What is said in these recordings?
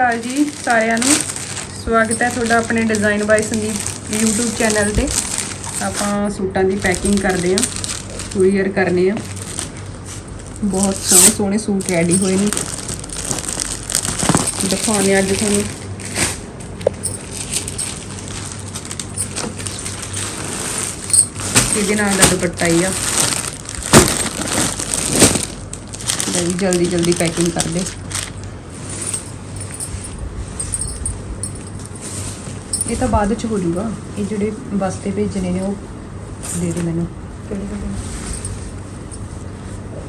ਹਾਲ ਜੀ ਸਾਰਿਆਂ ਨੂੰ। ਸਵਾਗਤ ਹੈ ਤੁਹਾਡਾ ਆਪਣੇ design by Sandeep YouTube channel ਤੇ। ਆਪਾਂ ਸੂਟਾਂ ਦੀ ਪੈਕਿੰਗ ਕਰਦੇ ਹਾਂ ਕੁਰੀਅਰ ਕਰਨੇ ਆ ਬਹੁਤ ਸੋਹਣੇ ਸੋਹਣੇ ਸੂਟ ਰੈਡੀ ਹੋਏ ਨੇ। ਦਿਖਾਉਣੇ ਅੱਜ ਤੁਹਾਨੂੰ। ਇਹਦੇ ਨਾਲ ਦਾ ਦੁਪੱਟਾ ਹੀ ਆ। ਜਲਦੀ ਜਲਦੀ ਪੈਕਿੰਗ ਕਰਦੇ। ਇਹ ਤਾਂ ਬਾਅਦ ਚ ਹੋ ਜਾਊਗਾ ਇਹ ਜਿਹੜੇ ਬਸਤੇ ਭੇਜਣੇ ਨੇ, ਉਹ ਦੇ ਦੇ ਮੈਨੂੰ।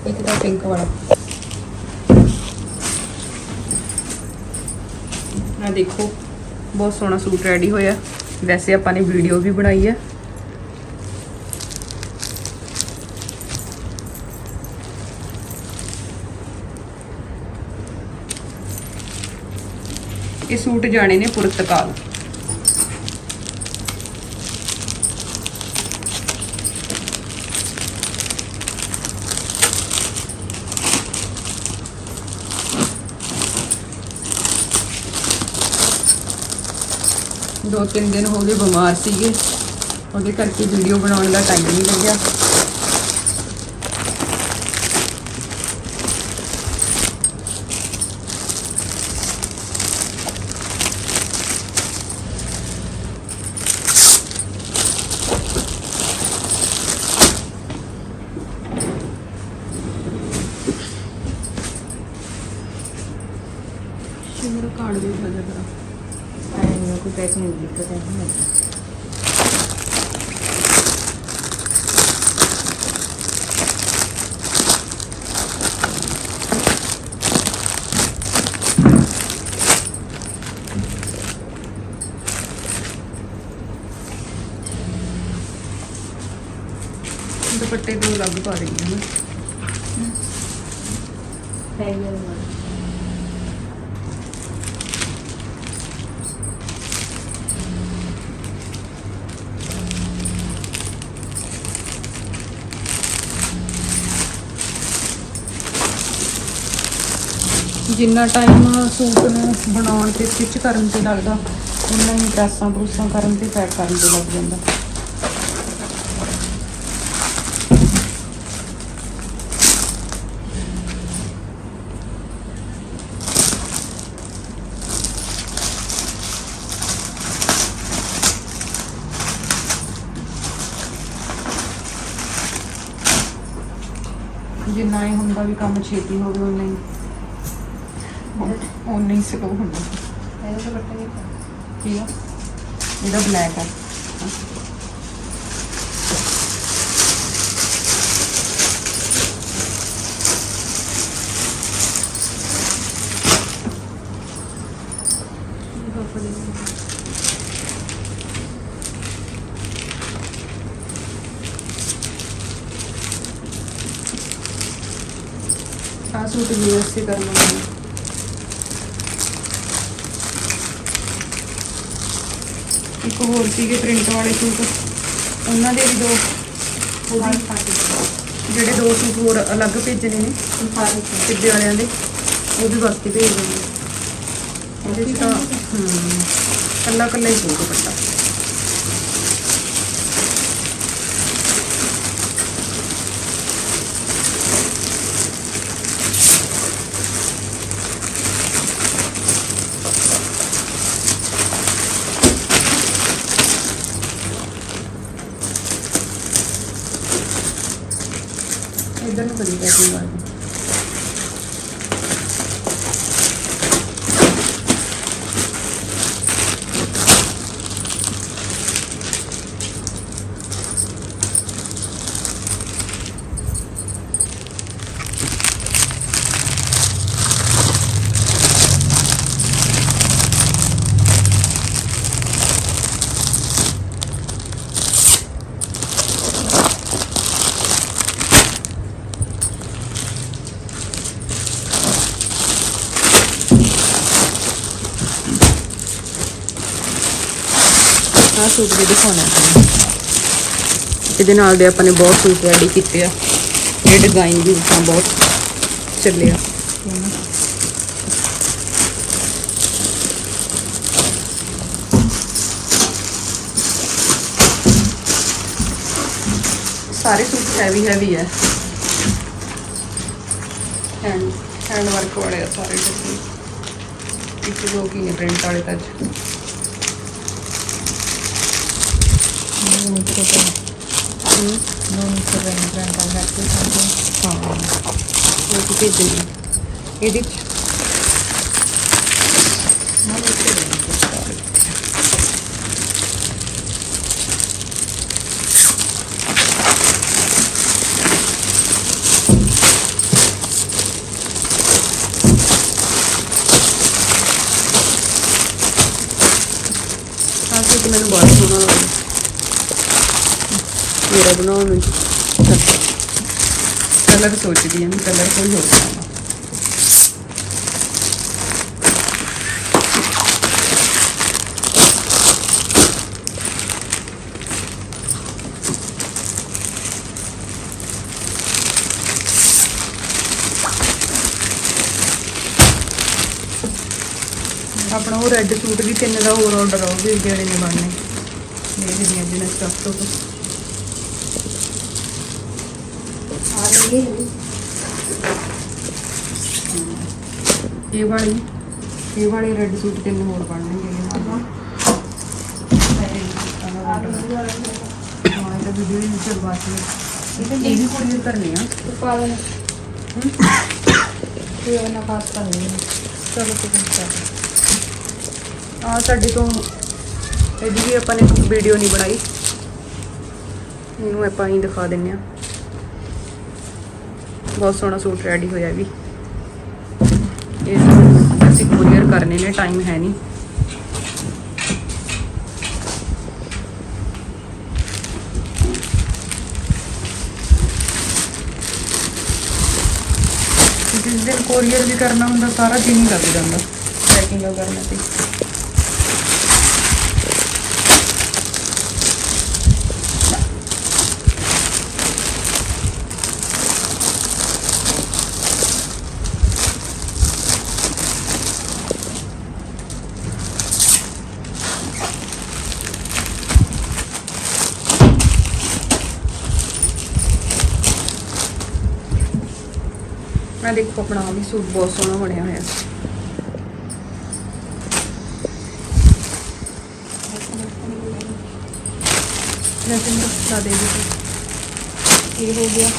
ਇੱਕ ਤਾਂ ਪਿੰਕ ਵਾਲਾ। ਆ ਦੇਖੋ, ਬਹੁਤ ਸੋਹਣਾ ਸੂਟ ਰੈਡੀ ਹੋਇਆ। ਵੈਸੇ ਆਪਾਂ ਨੇ ਵੀਡੀਓ ਵੀ ਬਣਾਈ ਹੈ ਇਹ ਸੂਟ ਜਾਣੇ ਨੇ ਪੁਰਤਕਾਲ ਦੋ ਤਿੰਨ ਦਿਨ ਹੋ ਗਏ ਬਿਮਾਰ ਸੀਗੇ। ਉਹਦੇ ਕਰਕੇ ਵੀਡੀਓ ਬਣਾਉਣ ਦਾ ਟਾਈਮ ਨਹੀਂ ਲੱਗਿਆ। ਮੇਰਾ ਕਾਰਡ ਵੀ ਵਜਾ ਕਰਾ ਆਇਆ ਕੋਈ ਪੈਸੇ ਨਹੀਂ ਦਿੱਕਤ ਹੈ ਦੁਪੱਟੇ ਤੋਂ ਅਲੱਗ ਪਾ ਰਹੀ ਹਾਂ ਮੈਂ ਹੈ ਹੀ ਜਿੰਨਾ ਟਾਈਮ ਸੂਟ ਨੂੰ ਬਣਾਉਣ ਤੇ ਸਟਿਚ ਕਰਨ ਤੇ ਲੱਗਦਾ ਉਨਾ ਹੀ ਪ੍ਰੈਸਾਂ ਪ੍ਰੂਸਾਂ ਕਰਨ ਤੇ ਪੈਕ ਕਰਨ ਤੇ ਲੱਗ ਜਾਂਦਾ। ਜਿੰਨਾ ਇਹ ਹੁੰਦਾ ਵੀ ਕੰਮ ਛੇਤੀ ਹੋਵੇ ਉਨਾ ਹੀ। ਉਨਾ ਹੀ ਸਲੋ ਹੁੰਦਾ ਇਹਦਾ ਤਾਂ ਬੱਟਾ ਨਹੀਂ ਠੀਕ ਆ ਇਹਦਾ ਬਲੈਕ ਆ ਆ ਸੂਟ ਵੀ ਉਸੇ ਕਰਨਾ ਇੱਕ ਹੋਰ ਸੀਗੇ ਪ੍ਰਿੰਟ ਵਾਲੇ ਸੂਟ। ਉਹਨਾਂ ਦੇ ਵੀ ਦੋ ਉਹਦੀ ਜਿਹੜੇ ਦੋ ਸੂਟ ਹੋਰ ਅਲੱਗ ਭੇਜਣੇ ਨੇ ਸਿੱਧੇ ਵਾਲਿਆਂ ਦੇ ਉਹ ਵੀ ਵਾਸਤੇ ਭੇਜ ਦਿੰਦੇ ਉਹਦੇ ਚ ਤਾਂ ਹਮ ਕੱਲਾ ਕੱਲਾ ਹੀ ਸੂਟ ਪੱਟਾ ਇਧਰ ਨੂੰ ਕਰੀ ਪੈਸੇ ਵਾਲੀ ਆਹ ਸੂਟ ਵੀ ਦਿਖਾਉਣਾ ਇਹਦੇ ਨਾਲ ਦੇ ਆਪਾਂ ਨੇ ਬਹੁਤ ਸੂਟ ਰੈਡੀ ਕੀਤੇ ਆ। ਇਹ ਡਿਜ਼ਾਈਨ ਵੀ ਤਾਂ ਬਹੁਤ ਚੱਲਿਆ ਸਾਰੇ ਸੂਟ ਹੈਵੀ ਹੈਵੀ ਹੈ ਹੈਂਡ ਹੈਂਡ ਵਰਕ ਵਾਲੇ ਸਾਰੇ। ਡਿਜ਼ਾਈਨ ਇੱਕ ਦੋ ਕੀ ਪ੍ਰਿੰਟ ਵਾਲੇ ਤਾਂ ਅੱਜ ਨੂੰ ਨਿਕਲ ਕੇ ਹਮ, ਨੂੰ ਨਿਕਲ ਕੇ ਨਿਕਲ ਕੇ ਰੱਖੀ ਸੰਦੇ ਹਾਂ ਉਹ ਕੀ ਭੇਜਣੀ ਆ। ਇਹਦੇ ਚ ਨਾ ਨਿਕਲ ਕੇ ਆਹ ਸੂਟ ਮੈਨੂੰ ਬਹੁਤ ਸੋਹਣਾ ਲੱਗਦਾ ਮੇਰਾ ਬਣਾਉਣ ਨੂੰ ਕਲਰ ਸੋਚਦੀ ਹਾਂ ਕਲਰ ਕੋਈ ਹੋਰ ਪਾਵਾਂ ਆਪਣਾ ਉਹ ਰੈੱਡ ਸੂਟ ਵੀ ਤਿੰਨ ਦਾ ਹੋਰ ਆਰਡਰ ਆਉ ਵੀ ਜਿਹੜੇ ਨੇ ਬਣਨੇ ਦੇਖਦੀ ਹਾਂ ਜਿਹਨਾਂ ਸਟਫ ਤੋਂ। ਆ ਇਹ ਵਾਲੀ, ਇਹ ਵਾਲੇ ਰੈੱਡ ਸੂਟ ਤਿੰਨ ਹੋਰ ਬਣਨਗੇ ਇਹਦੇ ਨਾਲ। ਹਾਂ ਇਹਦਾ ਵੀਡੀਓ ਵੀ ਚਲਵਾ ਕੇ ਇਹ ਵੀ ਕੋਰੀਅਰ ਕਰਨੇ ਆ। ਉਪਾਦਨ ਕੋਈ ਉਹਨਾਂ ਪਾਸ ਕਰਨੀ ਚਲੋ ਤੇ ਆ ਸਾਡੇ ਤੋਂ ਇਹਦੀ ਵੀ ਆਪਾਂ ਨੇ ਵੀਡੀਓ ਨਹੀਂ ਬਣਾਈ। ਇਹਨੂੰ ਆਪਾਂ ਹੀ ਦਿਖਾ ਦਿੰਨੇ ਆ। ਬਹੁਤ ਸੋਹਣਾ ਸੂਟ ਰੈਡੀ ਹੋਇਆ ਵੀ। ਇਹ ਅਸੀਂ ਕੋਰੀਅਰ ਕਰਨੇ ਨੇ ਟਾਈਮ ਹੈ ਨਹੀਂ। ਜਿਸ ਦਿਨ ਕੋਰੀਅਰ ਵੀ ਕਰਨਾ ਹੁੰਦਾ, ਸਾਰਾ ਦਿਨ ਹੀ ਲੱਗ ਜਾਂਦਾ। ਪੈਕਿੰਗ ਕਰਨਾ ਤੇ। ਮੈਂ ਦੇਖੋ ਆਪਣਾ ਵੀ ਸੂਟ ਬਹੁਤ ਸੋਹਣਾ ਬਣਿਆ ਹੋਇਆ। ਵੈਸੇ ਮੈਂ ਦੇ ਦਿੱਤੀ ਇਹ ਹੋ ਗਿਆ।